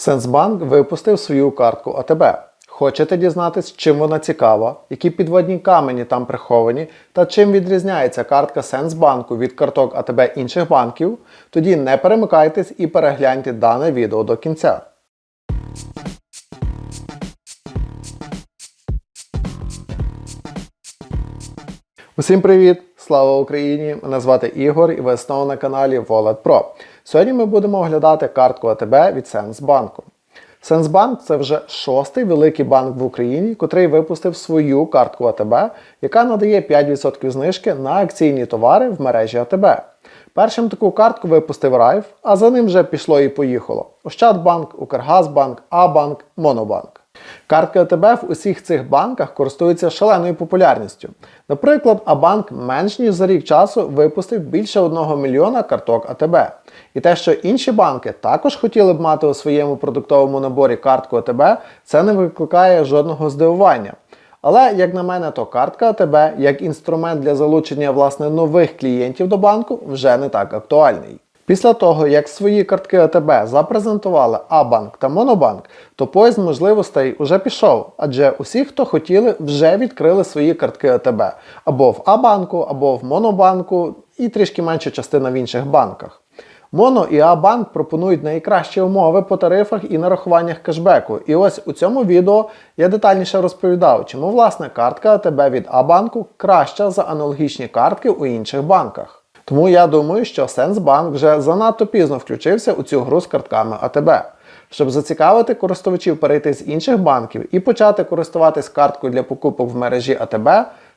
Сенсбанк випустив свою картку АТБ. Хочете дізнатись, чим вона цікава, які підводні камені там приховані, та чим відрізняється картка Сенсбанку від карток АТБ інших банків? Тоді не перемикайтесь і перегляньте дане відео до кінця. Усім привіт! Слава Україні! Мене звати Ігор і ви знову на каналі Wallet Pro. Сьогодні ми будемо оглядати картку АТБ від Сенсбанку. Сенсбанк це вже шостий великий банк в Україні, котрий випустив свою картку АТБ, яка надає 5% знижки на акційні товари в мережі АТБ. Першим таку картку випустив Райф, а за ним вже пішло і поїхало. Ощадбанк, Укргазбанк, Абанк, Монобанк. Картки АТБ в усіх цих банках користуються шаленою популярністю. Наприклад, Абанк менш ніж за рік часу випустив більше 1 мільйона карток АТБ. І те, що інші банки також хотіли б мати у своєму продуктовому наборі картку АТБ, це не викликає жодного здивування. Але, як на мене, то картка АТБ як інструмент для залучення власне нових клієнтів до банку вже не так актуальний. Після того, як свої картки АТБ запрезентували Абанк та Монобанк, то поїзд можливостей уже пішов, адже усі, хто хотіли, вже відкрили свої картки АТБ або в Абанку, або в Монобанку, і трішки менша частина в інших банках. Моно і А-банк пропонують найкращі умови по тарифах і нарахуваннях кешбеку. І ось у цьому відео я детальніше розповідав, чому власне картка АТБ від А-банку краща за аналогічні картки у інших банках. Тому я думаю, що Сенсбанк вже занадто пізно включився у цю гру з картками АТБ. Щоб зацікавити користувачів перейти з інших банків і почати користуватись карткою для покупок в мережі АТБ,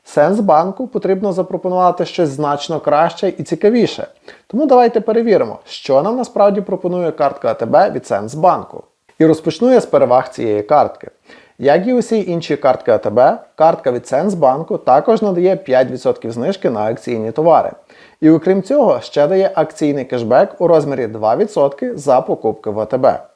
Сенсбанку потрібно запропонувати щось значно краще і цікавіше. Тому давайте перевіримо, що нам насправді пропонує картка АТБ від Сенсбанку. І розпочну я з переваг цієї картки. Як і усі інші картки АТБ, картка від Сенсбанку також надає 5% знижки на акційні товари. І окрім цього, ще дає акційний кешбек у розмірі 2% за покупки в АТБ.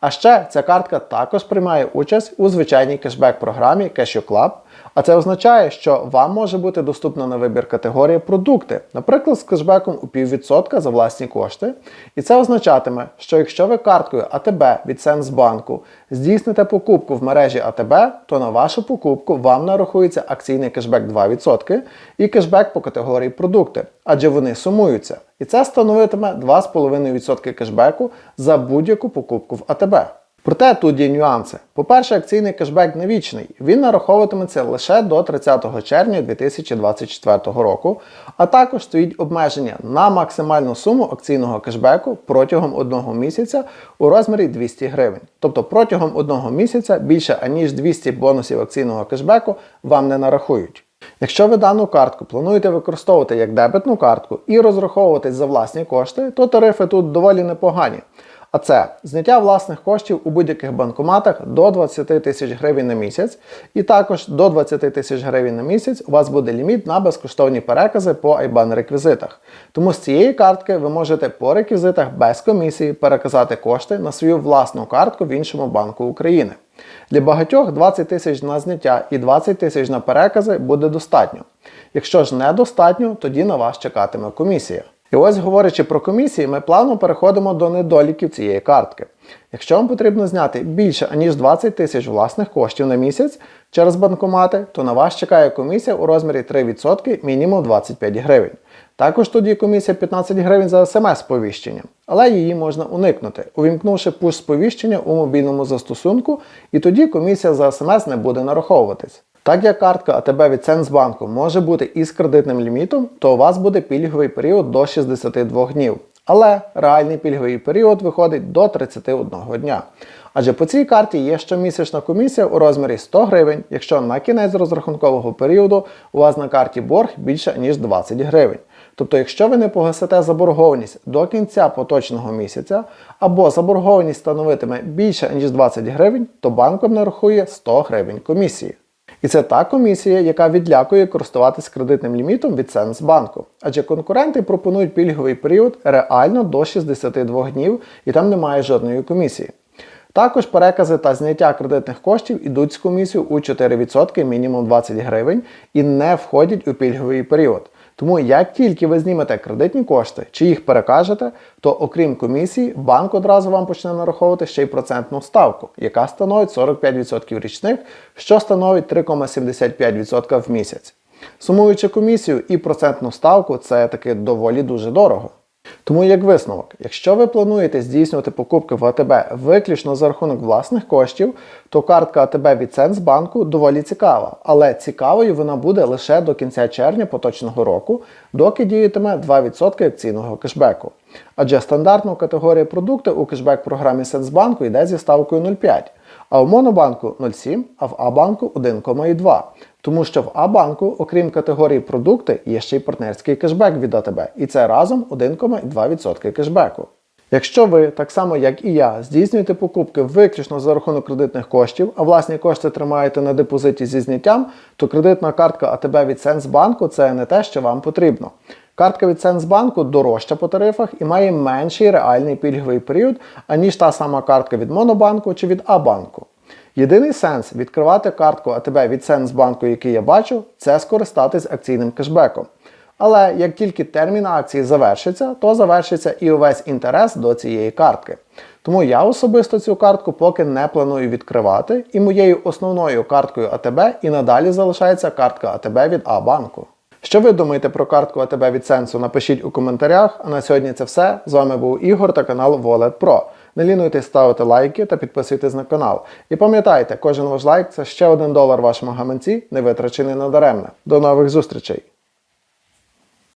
А ще ця картка також приймає участь у звичайній кешбек-програмі Cashew Club, а це означає, що вам може бути доступна на вибір категорія продукти, наприклад, з кешбеком у піввідсотка за власні кошти. І це означатиме, що якщо ви карткою АТБ від Сенсбанку здійсните покупку в мережі АТБ, то на вашу покупку вам нарахується акційний кешбек 2% і кешбек по категорії продукти, адже вони сумуються. І це становитиме 2,5% кешбеку за будь-яку покупку в АТБ. Проте тут є нюанси. По-перше, акційний кешбек не вічний. Він нараховуватиметься лише до 30 червня 2024 року, а також стоїть обмеження на максимальну суму акційного кешбеку протягом одного місяця у розмірі 200 гривень. Тобто протягом одного місяця більше аніж 200 бонусів акційного кешбеку вам не нарахують. Якщо ви дану картку плануєте використовувати як дебетну картку і розраховуватись за власні кошти, то тарифи тут доволі непогані. А це зняття власних коштів у будь-яких банкоматах до 20 тисяч гривень на місяць, і також до 20 тисяч гривень на місяць у вас буде ліміт на безкоштовні перекази по IBAN реквізитах. Тому з цієї картки ви можете по реквізитах без комісії переказати кошти на свою власну картку в іншому банку України. Для багатьох 20 тисяч на зняття і 20 тисяч на перекази буде достатньо. Якщо ж недостатньо, тоді на вас чекатиме комісія. І ось, говорячи про комісії, ми плавно переходимо до недоліків цієї картки. Якщо вам потрібно зняти більше аніж 20 тисяч власних коштів на місяць через банкомати, то на вас чекає комісія у розмірі 3% мінімум 25 гривень. Також є комісія 15 гривень за смс-сповіщення, але її можна уникнути, увімкнувши пуш-сповіщення у мобільному застосунку, і тоді комісія за смс не буде нараховуватись. Так як картка АТБ від Сенсбанку може бути із кредитним лімітом, то у вас буде пільговий період до 62 днів. Але реальний пільговий період виходить до 31 дня. Адже по цій карті є щомісячна комісія у розмірі 100 гривень, якщо на кінець розрахункового періоду у вас на карті борг більше ніж 20 гривень. Тобто, якщо ви не погасите заборгованість до кінця поточного місяця, або заборгованість становитиме більше ніж 20 гривень, то банк вам нарахує 100 гривень комісії. І це та комісія, яка відлякує користуватись кредитним лімітом від Сенсбанку. Адже конкуренти пропонують пільговий період реально до 62 днів і там немає жодної комісії. Також перекази та зняття кредитних коштів ідуть з комісією у 4% мінімум 20 гривень і не входять у пільговий період. Тому як тільки ви знімете кредитні кошти чи їх перекажете, то окрім комісії, банк одразу вам почне нараховувати ще й процентну ставку, яка становить 45% річних, що становить 3,75% в місяць. Сумуючи комісію і процентну ставку, це таки доволі дуже дорого. Тому як висновок, якщо ви плануєте здійснювати покупки в АТБ виключно за рахунок власних коштів, то картка АТБ від Сенсбанку доволі цікава, але цікавою вона буде лише до кінця червня поточного року, доки діятиме 2% акційного кешбеку. Адже стандартну категорію продукти у кешбек-програмі Сенсбанку йде зі ставкою 0,5, а в Монобанку 0,7, а в А-банку 1,2. Тому що в А-банку, окрім категорії продукти, є ще й партнерський кешбек від АТБ, і це разом 1,2% кешбеку. Якщо ви, так само як і я, здійснюєте покупки виключно за рахунок кредитних коштів, а власні кошти тримаєте на депозиті зі зняттям, то кредитна картка АТБ від Сенсбанку це не те, що вам потрібно. Картка від Сенсбанку дорожча по тарифах і має менший реальний пільговий період, аніж та сама картка від Монобанку чи від А-банку. Єдиний сенс відкривати картку АТБ від Сенсбанку, який я бачу, це скористатись акційним кешбеком. Але як тільки термін акції завершиться, то завершиться і увесь інтерес до цієї картки. Тому я особисто цю картку поки не планую відкривати, і моєю основною карткою АТБ і надалі залишається картка АТБ від А-банку. Що ви думаєте про картку АТБ від Сенсу? Напишіть у коментарях. А на сьогодні це все. З вами був Ігор та канал Wallet Pro. Не лінуйтесь ставити лайки та підписуйтесь на канал. І пам'ятайте, кожен ваш лайк це ще один долар вашому гаманці, не витрачений надаремне. До нових зустрічей!